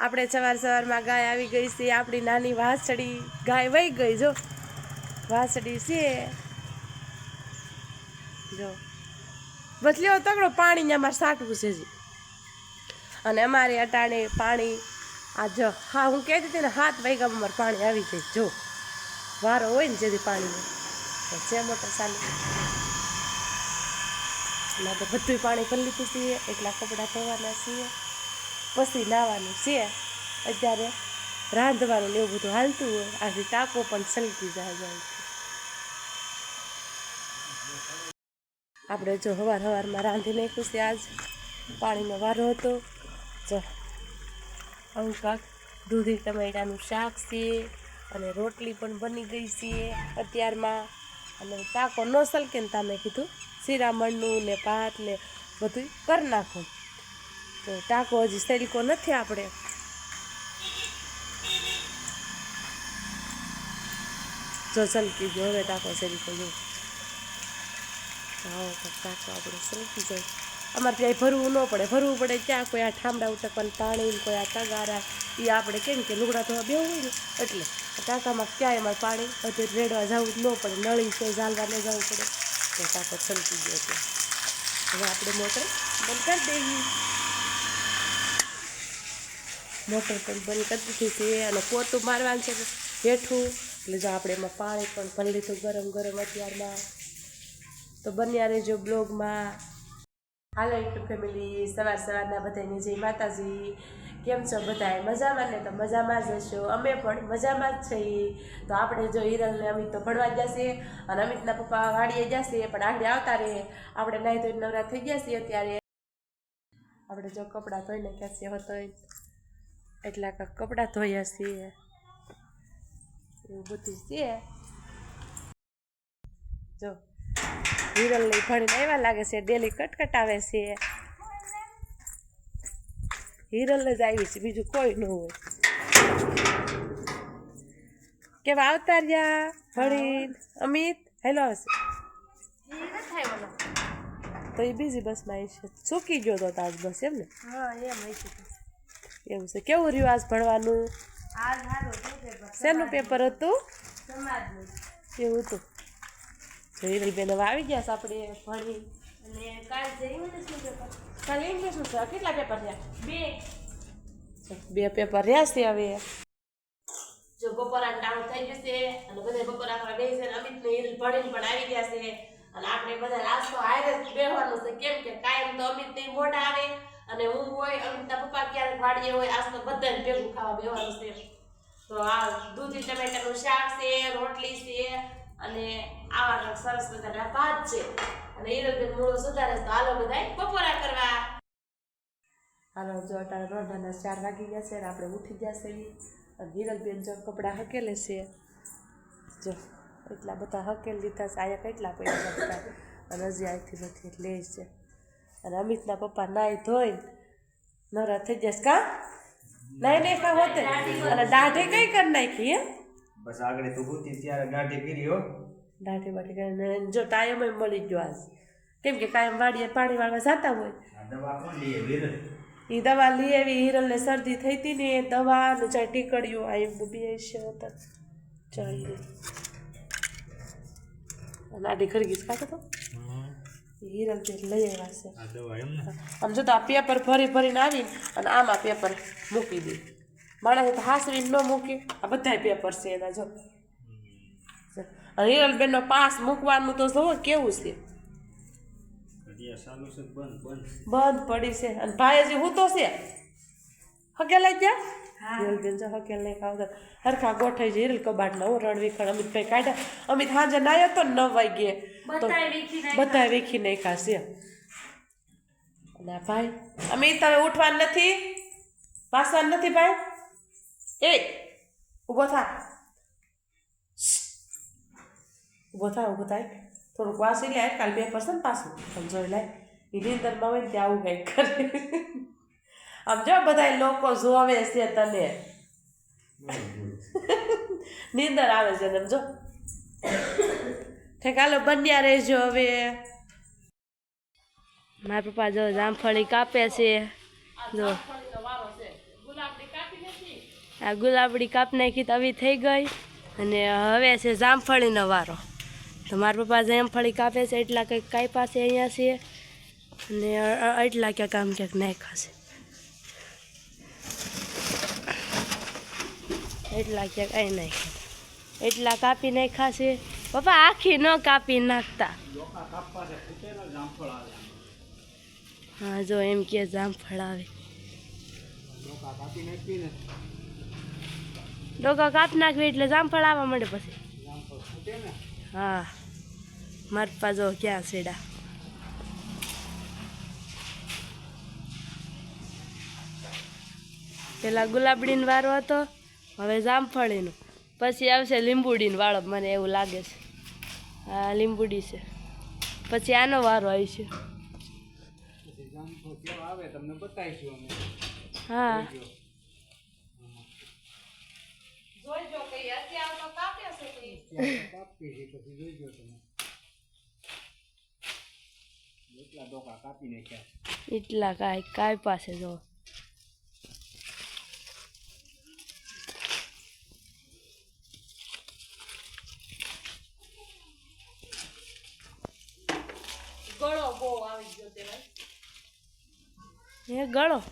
આપણે સવાર સવારમાં ગાય આવી ગઈ છે, આપણી નાની વાસળી ગાય વહી ગઈ, જો. વાસળી છે. જો. બસ લ્યો તગડો પાણી ને અમારે સાટવું છે અને અમારે અટાણે પાણી, આ જો, હા, હું કહેતી હતી ને, હાથ વાગ્યામાં અમારે પાણી આવી જાય. જો, વારો હોય ને જેથી પાણી છે મોટર ચાલુ ના તો બધું પાણી ભરી લીધું છીએ એટલા કપડાં ધોવાના છીએ. પછી નાવાનું છે. અત્યારે રાંધવાનું ને એવું બધું હાલતું હોય. આથી ટાંકો પણ સલકી જાય જાય આપણે જો હવાર હવારમાં રાંધી નાખ્યું છે આજ. પાણીનો વારો હતો. જો, આવું કાંક દૂધી ટમેટાનું શાક છે અને રોટલી પણ બની ગઈ છે અત્યારમાં. અને ટાંકો ન સલકે ને તમે કીધું શિરામણનું ને ભાત ને બધું કરી નાખું. તો ટાંકો હજી સલકો નથી આપણે. જો સલકી ગયો હવે ટાંકો સલકો જો. આવો ટાંકો આપણે સલકી જાય. અમારે ત્યાં ભરવું ન પડે, ભરવું પડે ત્યાં કોઈ આ ઠામડા ઉટકવાનું પાણી કોઈ આ તગારા. એ આપણે કેમ કે લુગડા ધોવા બેવું હોય ને, એટલે ટાંકામાં ક્યાંય અમારે પાણી, બધું રેડવા જવું જ ન પડે, નળી છે ઝાલવા ન જવું પડે. તો ટાંકો છલકી ગયો હવે આપણે મોટર બંધ કરી દેવી મોટર પણ બંધ કરી દીધી છે અને પોતું મારવાનું છે હેઠું. એટલે જો આપણે એમાં પાણી પણ ભરી લીધું ગરમ ગરમ અત્યારમાં. તો બન્યા રહેજો બ્લોગમાં. હાલો યુટ્યુબ ફેમિલી, સવાર સવારના બધાને જય માતાજી. કેમ છો બધા મજામાં ને? તો મજામાં જ હશો. અમે પણ મજામાં જ છીએ. તો આપણે જો હિરલને અમિત તો ભણવા જશે અને અમિતના પપ્પા વાડીએ જશે પણ આગળ આવતા રહે. આપણે નાહી ધોઈને નવરા થઈ ગયા છીએ અત્યારે. આપણે જો કપડાં ધોઈને ક્યાં છીએ હતો એટલા કાંક કપડાં ધોયા છીએ. એવું બધું છે જો હિરલની ભણીને એવા લાગે છે ડેલી કટકટાવે છે. હિરલ જ આવી છે બીજું કોઈ ન હોય. કેવા આવતા રહ્યા ભણીન? અમિત હેલો તો એ બીજી બસમાં આવી છે. ચૂકી ગયો તો આજ બસ એમ ને? એવું છે. કેવું રહ્યું આજ ભણવાનું? શેનું પેપર હતું? એવું હતું. તો હિરલબેન હવે આવી ગયા છે આપણે ભણી. કાલે ઇંગ્લિશનું છે? કેટલા પેપર રહ્યા બે. બે પેપર રહ્યા છે હવે. જો બપોરા ટાણું થઈ ગયું છે અને બધા બપોરા કરવા બે છે અમિત ને હિરલ ભણીને પણ આવી ગયા છે. અને આપણે બધા નાસ્તો હારે જ બેહવાનું છે. કેમ કે કાયમ તો અમિતની મોટા આવે. અને હું હોય, અમિતા પપ્પા ક્યારેક વાડીએ હોય, આજ તો બધાને ભેગું ખાવા બેવાનું છે. તો આ દૂધી ટમેટાનું શાક છે, રોટલી છે, અને આવા સરસ મજાના ભાત છે. અને ઈરોબેન મૂળો સુધારે તો હાલો બધા બપોરા કરવા. હાલો, જો અટાણે રોઢાના ચાર વાગી ગયા છે અને આપણે ઉઠી ગયા છે અને હિરલબેન જો કપડાં હકેલે છે. જો, એટલા બધા હકેલ લીધા છે. આયા કેટલા પૈસા બધા અને હજી અહીંથી નથી, એટલે છે. અને અમિતના પપ્પા નાહી ધોઈ નવરા થઈ જશે કા નાઈ નહીં કા હોતે અને દાઢે કઈ કરી નાખી હે બસ આગળ તું હતી ત્યારે ગાંઠી કરી હો. દાઢી બાઢી કરીને જો ટાઈમ મળી ગયો આજ. કેમ કે કાયમ વાડીએ પાણી વાળવા જતા હોય. દવા કોણ લઈએ વીર એ દવા લઈ આવી હિરલને શરદી થઈ હતી ને એ દવા ને ચાય ટીકડ્યું આ એમ બી છે હતા ચાલી અને આડી ખરગીસ ખાતો તો? હિરલ તે લઈ આવ્યા છે. આમ જો તો આ પેપર ફરી ફરીને આવી અને આમાં પેપર મૂકી દે. માણસે તો હાસવીને ન મૂકે. આ બધાય પેપર છે એના જો. અને હિરલબેનનો પાસ મૂકવાનું તો જો કેવું છે. બંધ બંધ. બંધ પડી છે. અને ભાઈ હજી હું તો છે હકેલાઈ ગયા? હિરલબેન જો હકેલ નહીં ખાવતા હરખા ગોઠાઈ છે હિરલ કબાટના હું રણવીખણ અમિતભાઈ કાઢ્યા અમિત હાજે નાયો તો નવ વાગ્યે. તો બધા વેખી નાખ્યા. છે. અને ભાઈ અમિત તમે ઉઠવાનું નથી? વાસવાનું નથી ભાઈ? એ ઊભો થા. ઊભો થા ઊભો થાય. થોડુંક વાસી લે કાલ બે પર્સન પાછું. સમજો લાય લે એ નીંદરમાં હોય ને ત્યાં આવું કંઈક કરે. આમ જો બધા લોકો જોવે છે તને. નીંદર આવે છે તમે જો. ઠેકાલો બન્યા રહેજો હવે. મારા પપ્પા જો જામફળી કાપે છે. જો. આ ગુલાબડી કાપ નાખી તો આવી થઈ ગઈ. અને હવે છે જામફળીનો વારો. તો મારા પપ્પા જામફળી કાપે છે એટલા કંઈક કાંઈ પાસે અહીંયા છે. અને એટલા ક્યાંક આમ ક્યાંક નાખ્યા છે. એટલા ક્યાંક અહીં નાખ્યા એટલા કાપી નાખ્યા છે. પપ્પા આખી ન કાપી નાખતા. હા જો એમ કે જામફળ આવે. ડોકા કાપી નાખવી એટલે જામફળ આવવા માંડે પછી. હા. મારા જો ક્યાં સેડા. પેલા ગુલાબડીનો વારો હતો. હવે જામફળીનું. પછી આવશે લીંબુડીનો વાળો મને એવું લાગે છે. હા લીંબુડી છે. પછી આનો વારો આવશે હા. એટલા કાંઈ કાંઈ પાસે જો ગળો બહુ એ ગળો.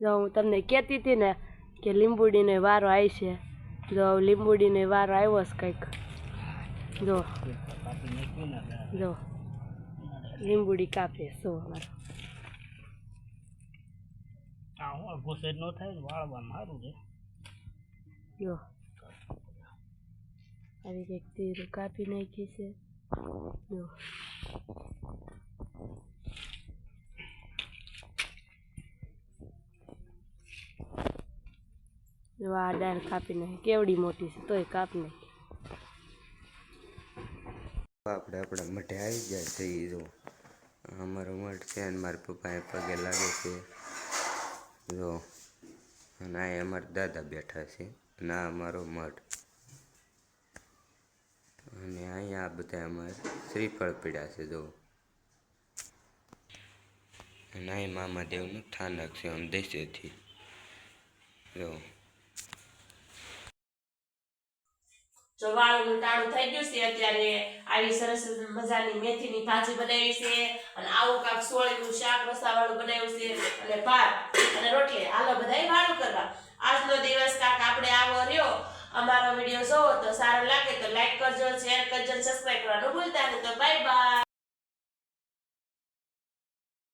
જો હું તમને કહેતી હતી ને કે લીંબુડીનો વારો આવી છે જો લીંબુડીનો વારો આવ્યો છે કંઈક. જો. જો. લીંબુડી કાપે શું અમારો. આ હું ન થાય વાળવા મારું છે. જો. આવી કંઈક તીરું કાપી નાખી છે આ ડાળ કાપી નાખી કેવડી મોટી છે તોય કાપ નાખી આપણે આપણા મઢે આવી જાય છે એ જો અમારો મઠ છે અને મારા પપ્પા એ પગે લાગે છે જો અને આ અમારા દાદા બેઠા છે અને આ અમારો મઠ અને અહીંયા બધા અમારે શ્રીફળ પીડ્યા છે, જો. અને અહીં મામાદેવનું સ્થાનક છે, આમ દેશેથી. જો. જો વાળનું ટાણું થઈ ગયું છે, અત્યારે આવી સરસ મજાની મેથીની ભાજી બનાવી છે, અને આવું કાક સોળીનું શાક રસાવાળું બનાવ્યું છે, અને ભાત અને રોટલી. હાલો, બધાય વાળું કરવા. આજનો દિવસ કાક આપણે આવો રહ્યો. અમારો વીડિયો જોવો તો સારો લાગે તો લાઈક કરજો શેર કરજો સબસ્ક્રાઈબ કરવાનું ભૂલતા નહીં. તો બાય